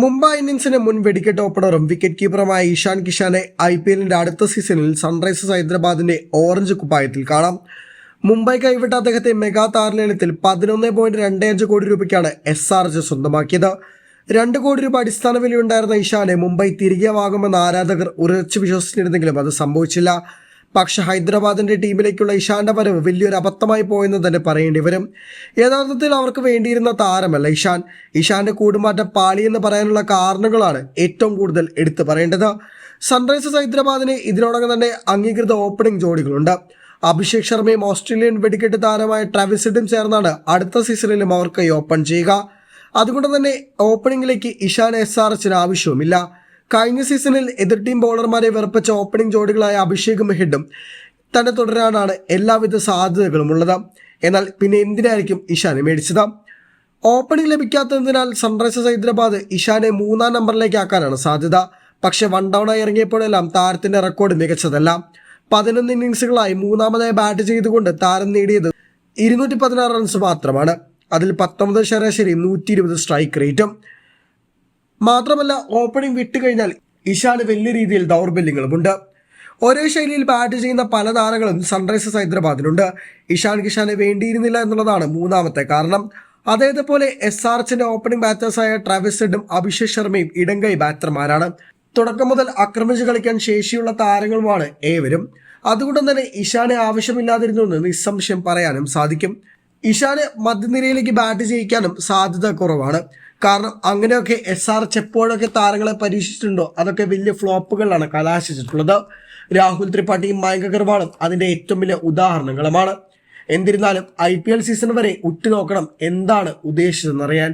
മുംബൈ ഇന്ത്യൻസിന് മുൻ വെടിക്കെട്ട് ഓപ്പണറും വിക്കറ്റ് കീപ്പറുമായ ഇഷാൻ കിഷാനെ ഐ പി എല്ലിന്റെ അടുത്ത സീസണിൽ സൺറൈസേഴ്സ് ഹൈദരാബാദിന്റെ ഓറഞ്ച് കുപ്പായത്തിൽ കാണാം. മുംബൈ കൈവിട്ട അദ്ദേഹത്തെ മെഗാ താരലേലത്തിൽ പതിനൊന്ന് പോയിന്റ് രണ്ട് അഞ്ച് കോടി രൂപയ്ക്കാണ് എസ് ആർ എച്ച് സ്വന്തമാക്കിയത്. രണ്ട് കോടി രൂപ അടിസ്ഥാന വിലയുണ്ടായിരുന്ന ഇഷാനെ മുംബൈ തിരികെ വാങ്ങുമെന്ന് ആരാധകർ ഉറച്ചു വിശ്വസിച്ചിരുന്നെങ്കിലും അത് സംഭവിച്ചില്ല. പക്ഷെ ഹൈദരാബാദിന്റെ ടീമിലേക്കുള്ള ഇഷാന്റെ വരവ് വലിയൊരു അബദ്ധമായി പോയെന്ന് തന്നെ പറയേണ്ടി വരും. യഥാർത്ഥത്തിൽ അവർക്ക് വേണ്ടിയിരുന്ന താരമല്ല ഇഷാൻ. ഇഷാന്റെ പാളി എന്ന് പറയാനുള്ള കാരണങ്ങളാണ് ഏറ്റവും കൂടുതൽ എടുത്തു പറയേണ്ടത്. സൺറൈസേഴ്സ് ഹൈദരാബാദിന് ഇതിനോടകം തന്നെ അംഗീകൃത ഓപ്പണിംഗ് ജോഡികളുണ്ട്. അഭിഷേക് ശർമ്മയും ഓസ്ട്രേലിയൻ വെടിക്കെട്ട് താരമായ ട്രാവിസിഡും ചേർന്നാണ് അടുത്ത സീസണിലും അവർക്ക് ഓപ്പൺ ചെയ്യുക. അതുകൊണ്ട് തന്നെ ഓപ്പണിംഗിലേക്ക് ഇഷാൻ എസ് ആർ എച്ചിന് ആവശ്യവുമില്ല. കഴിഞ്ഞ സീസണിൽ എതിർ ടീം ബൗളർമാരെ വെറുപ്പിച്ച ഓപ്പണിംഗ് ജോഡികളായ അഭിഷേകും ഹെഡും തന്നെ തുടരാനാണ് എല്ലാവിധ സാധ്യതകളും ഉള്ളത്. എന്നാൽ പിന്നെ എന്തിനായിരിക്കും ഇഷാനെ മേടിച്ചത്? ഓപ്പണിംഗ് ലഭിക്കാത്തതിനാൽ സൺറൈസേഴ്സ് ഹൈദരാബാദ് ഇഷാനെ മൂന്നാം നമ്പറിലേക്ക് ആക്കാനാണ് സാധ്യത. പക്ഷേ വൺ ഡൗണായി ഇറങ്ങിയപ്പോഴെല്ലാം താരത്തിന്റെ റെക്കോർഡ് മികച്ചതല്ല. പതിനൊന്ന് ഇന്നിങ്സുകളായി മൂന്നാമതായി ബാറ്റ് ചെയ്തുകൊണ്ട് താരം നേടിയത് ഇരുന്നൂറ്റി പതിനാറ് റൺസ് മാത്രമാണ്. അതിൽ പത്തൊമ്പത് ശരാശരി നൂറ്റി ഇരുപത് സ്ട്രൈക്ക് റേറ്റും മാത്രമല്ല ഓപ്പണിംഗ് വിട്ടുകഴിഞ്ഞാൽ ഇഷാന് വലിയ രീതിയിൽ ദൗർബല്യങ്ങളുമുണ്ട്. ഒരേ ശൈലിയിൽ ബാറ്റ് ചെയ്യുന്ന പല താരങ്ങളും സൺറൈസേഴ്സ് ഹൈദരാബാദിലുണ്ട്. ഇഷാൻ കിഷാനെ വേണ്ടിയിരുന്നില്ല എന്നുള്ളതാണ് മൂന്നാമത്തെ കാരണം. അദ്ദേഹത്തെ പോലെ എസ് ആർ എച്ചിന്റെ ഓപ്പണിംഗ് ബാറ്റേഴ്സായ ട്രാവിസ് ഹെഡും അഭിഷേക് ശർമ്മയും ഇടങ്കൈ ബാറ്റർമാരാണ് തുടക്കം മുതൽ ആക്രമിച്ച് കളിക്കാൻ ശേഷിയുള്ള താരങ്ങളുമാണ് ഏവരും. അതുകൊണ്ട് തന്നെ ഇഷാനെ ആവശ്യമില്ലാതിരുന്നു എന്ന് നിസ്സംശയം പറയാനും സാധിക്കും. ഇഷാന് മധ്യനിരയിലേക്ക് ബാറ്റ് ചെയ്യിക്കാനും സാധ്യത കുറവാണ്. കാരണം അങ്ങനെയൊക്കെ എസ് ആർ എച്ച് എപ്പോഴൊക്കെ താരങ്ങളെ പരീക്ഷിച്ചിട്ടുണ്ടോ? അതൊക്കെ വലിയ ഫ്ലോപ്പുകളിലാണ് കലാശിച്ചിട്ടുള്ളത്. രാഹുൽ ത്രിപാഠിയും മയങ്ക അഗർവാളും അതിന്റെ ഏറ്റവും വലിയ ഉദാഹരണങ്ങളുമാണ് എന്നിരുന്നാലും ഐ പി എൽ സീസൺ വരെ ഉറ്റുനോക്കണം എന്താണ് ഉദ്ദേശിച്ചതെന്നറിയാൻ